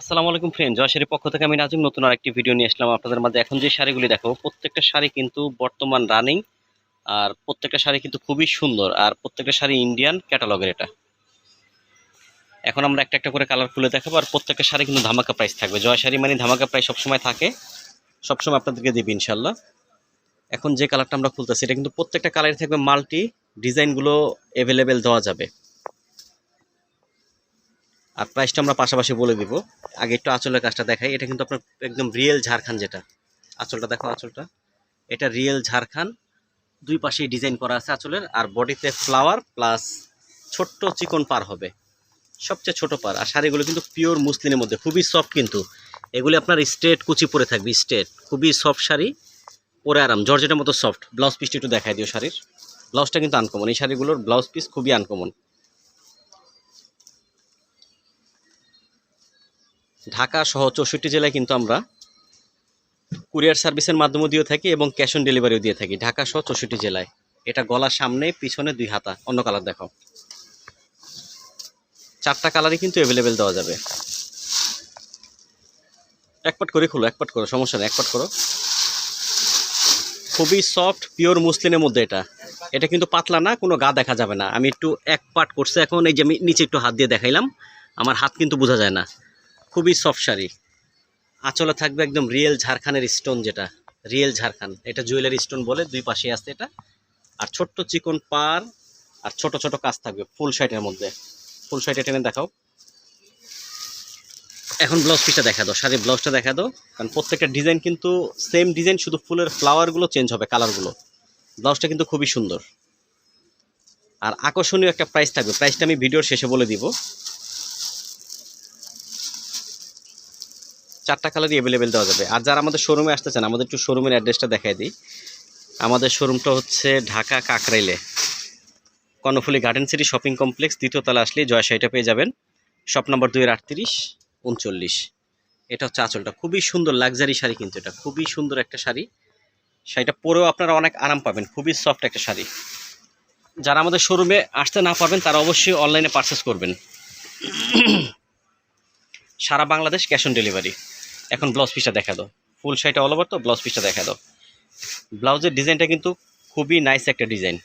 আসসালামু আলাইকুম ফ্রেন্ড জয়শাড়ির পক্ষ থেকে আমি নাজিম, নতুন আরেকটি ভিডিও নিয়ে আসলাম আপনাদের মাঝে। এখন যে শাড়িগুলি দেখো প্রত্যেকটা শাড়ি কিন্তু বর্তমান রানিং আর প্রত্যেকটা শাড়ি কিন্তু খুবই সুন্দর, আর প্রত্যেকটা শাড়ি ইন্ডিয়ান ক্যাটালগের এটা। এখন আমরা একটা একটা করে কালার খুলে দেখাবো, আর প্রত্যেকটা শাড়ি কিন্তু ধামাকা প্রাইস থাকবে। জয় শাড়ি মানে ধামাকা প্রাইস সবসময় থাকে, সবসময় আপনাদেরকে দেবে ইনশাল্লাহ এখন যে কালারটা আমরা খুলতেছি, এটা কিন্তু প্রত্যেকটা কালারই থাকবে মাল্টি ডিজাইনগুলো অ্যাভেলেবেল দেওয়া যাবে। আর প্রাইসটা আমরা পাশাপাশি বলে দিব। আগে একটু আঁচলের কাজটা দেখাই। এটা কিন্তু আপনার একদম রিয়েল ঝাড়খান যেটা। আঁচলটা দেখো আঁচলটা। এটা রিয়েল ঝাড়খান। দুই পাশেই ডিজাইন করা আছে আঁচলের। আর বডিতে ফ্লাওয়ার প্লাস ছোট্ট চিকন পার হবে। সবচেয়ে ছোট পার। আর শাড়িগুলো কিন্তু পিওর মুসলিনের মধ্যে। খুবই সফট কিন্তু। এগুলি আপনার স্ট্রেট কুচি পরে থাকবে স্ট্রেট খুবই সফট শাড়ি। পরে আরাম। জর্জেটের মতো সফট ব্লাউজ পিসটা একটু দেখাই দিও শাড়ির। ব্লাউজটা কিন্তু আনকমন এই শাড়িগুলোর ব্লাউজ পিস খুবই আনকমন ঢাকা সহ চৌষট্টি জেলায় কিন্তু আমরা কুরিয়ার সার্ভিসের মাধ্যমে দিয়ে থাকি এবং ক্যাশ অন ডেলিভারিও দিয়ে থাকি। ঢাকা সহ চৌষট্টি জেলায়। এটা গলার সামনে, পিছনে দুই হাতা। অন্য কালার দেখো। চারটা কালারই কিন্তু অ্যাভেলেবেল দেওয়া যাবে। একপাট করে খুলো, একপাট করো, সমস্যা নেই, একপাট করো। খুবই সফট পিওর মুসলিনের মধ্যে এটা। এটা কিন্তু পাতলা না, কোনো গা দেখা যাবে না। আমি একটু এক পাট করছে এখন, এই যে আমি নিচে একটু হাত দিয়ে দেখাইলাম। আমার হাত কিন্তু বোঝা যায় না। খুবই সফট শাড়ি। আঁচলে থাকবে একদম রিয়েল ঝাড়খানের স্টোন যেটা। রিয়েল ঝাড়খান। এটা জুয়েলারি স্টোন বলে, দুই পাশে আছে এটা। আর ছোট্ট চিকন পার আর ছোট ছোট কাজ থাকবে ফুল শার্টের মধ্যে। ফুল শার্টে টেনে দেখাও। এখন ব্লাউজ পিসটা দেখা দাও। শাড়ির ব্লাউজটা দেখা দাও। কারণ প্রত্যেকটা ডিজাইন কিন্তু সেম ডিজাইন শুধু ফুলের ফ্লাওয়ারগুলো চেঞ্জ হবে কালারগুলো ব্লাউজটা কিন্তু খুবই সুন্দর। আর আকর্ষণীয় একটা প্রাইস থাকবে। প্রাইসটা আমি ভিডিওর শেষে বলে দিব। চারটা কালারই অ্যাভেলেবেল দেওয়া যাবে। আর যারা আমাদের শোরুমে আসতে চান, আমাদের একটু শোরুমের অ্যাড্রেসটা দেখাই দিই। আমাদের শোরুমটা হচ্ছে Dhaka কাকরাইলে। Karnaphuli garden city shopping complex দ্বিতীয় তলা আসলে জয়শাইটা পেয়ে যাবেন। শপ নম্বর দুইয়ের আটত্রিশ, উনচল্লিশ। এটা হচ্ছে আঁচলটা। খুবই সুন্দর লাক্সারি শাড়ি কিন্তু এটা। খুবই সুন্দর একটা শাড়ি। শাড়িটা পরেও আপনারা অনেক আরাম পাবেন। খুবই সফট একটা শাড়ি। যারা আমাদের শোরুমে আসতে না পারবেন, তারা অবশ্যই অনলাইনে পারচেস করবেন। সারা বাংলাদেশ ক্যাশ অন ডেলিভারি এখন ব্লাউজ পিসটা দেখা দাও। ফুল শাড়িটা অল ওভার তো ব্লাউজ পিসটা দেখা দাও। ব্লাউজের ডিজাইনটা কিন্তু খুবই নাইস একটা ডিজাইন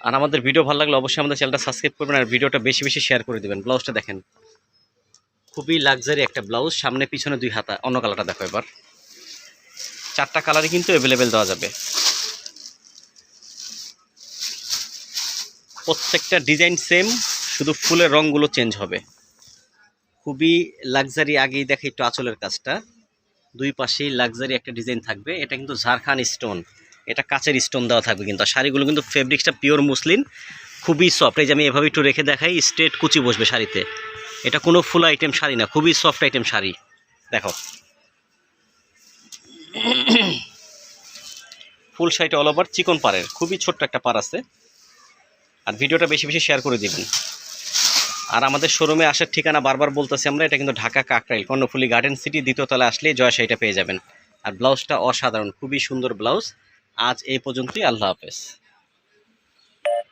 আর আমাদের ভিডিও ভালো লাগলে অবশ্যই আমাদের চ্যানেলটা সাবস্ক্রাইব করবেন আর ভিডিওটা বেশি বেশি শেয়ার করে দেবেন। ব্লাউজটা দেখেন। খুবই লাক্সারি একটা ব্লাউজ সামনে পিছনে দুই হাতা। অন্য কালারটা দেখো এবার। চারটা কালারই কিন্তু অ্যাভেলেবেল দেওয়া যাবে। প্রত্যেকটা ডিজাইন সেম শুধু ফুলের রঙগুলো চেঞ্জ হবে। খুবই লাক্সারি আগেই দেখে একটু আঁচলের কাজটা। দুই পাশেই লাক্সারি একটা ডিজাইন থাকবে। এটা কিন্তু ঝাড়খান স্টোন এটা কাচের স্টোন দেওয়া থাকবে কিন্তু। আর শাড়িগুলো কিন্তু ফেব্রিক্সটা পিওর মুসলিন। খুবই সফট এই যে আমি এভাবে একটু রেখে দেখাই স্ট্রেট কুচি বসবে শাড়িতে। এটা কোনো ফুল আইটেম শাড়ি না। খুবই সফট আইটেম শাড়ি। দেখো। ফুল শাড়িটা অল ওভার চিকন পাড়ের। খুবই ছোট্ট একটা পার আছে। আর ভিডিওটা বেশি বেশি শেয়ার করে দিবেন। আর আমাদের শোরুমে আসার ঠিকানা বারবার বলতেছি আমরা, এটা কিন্তু ঢাকা কাকরাইল, কর্ণফুলি গার্ডেন সিটি দ্বিতীয়তলা আসলে জয় শাড়িটা পেয়ে যাবেন। আর ব্লাউজটা অসাধারণ, খুবই সুন্দর ব্লাউজ। আজ এই পর্যন্তই, আল্লাহ হাফেজ।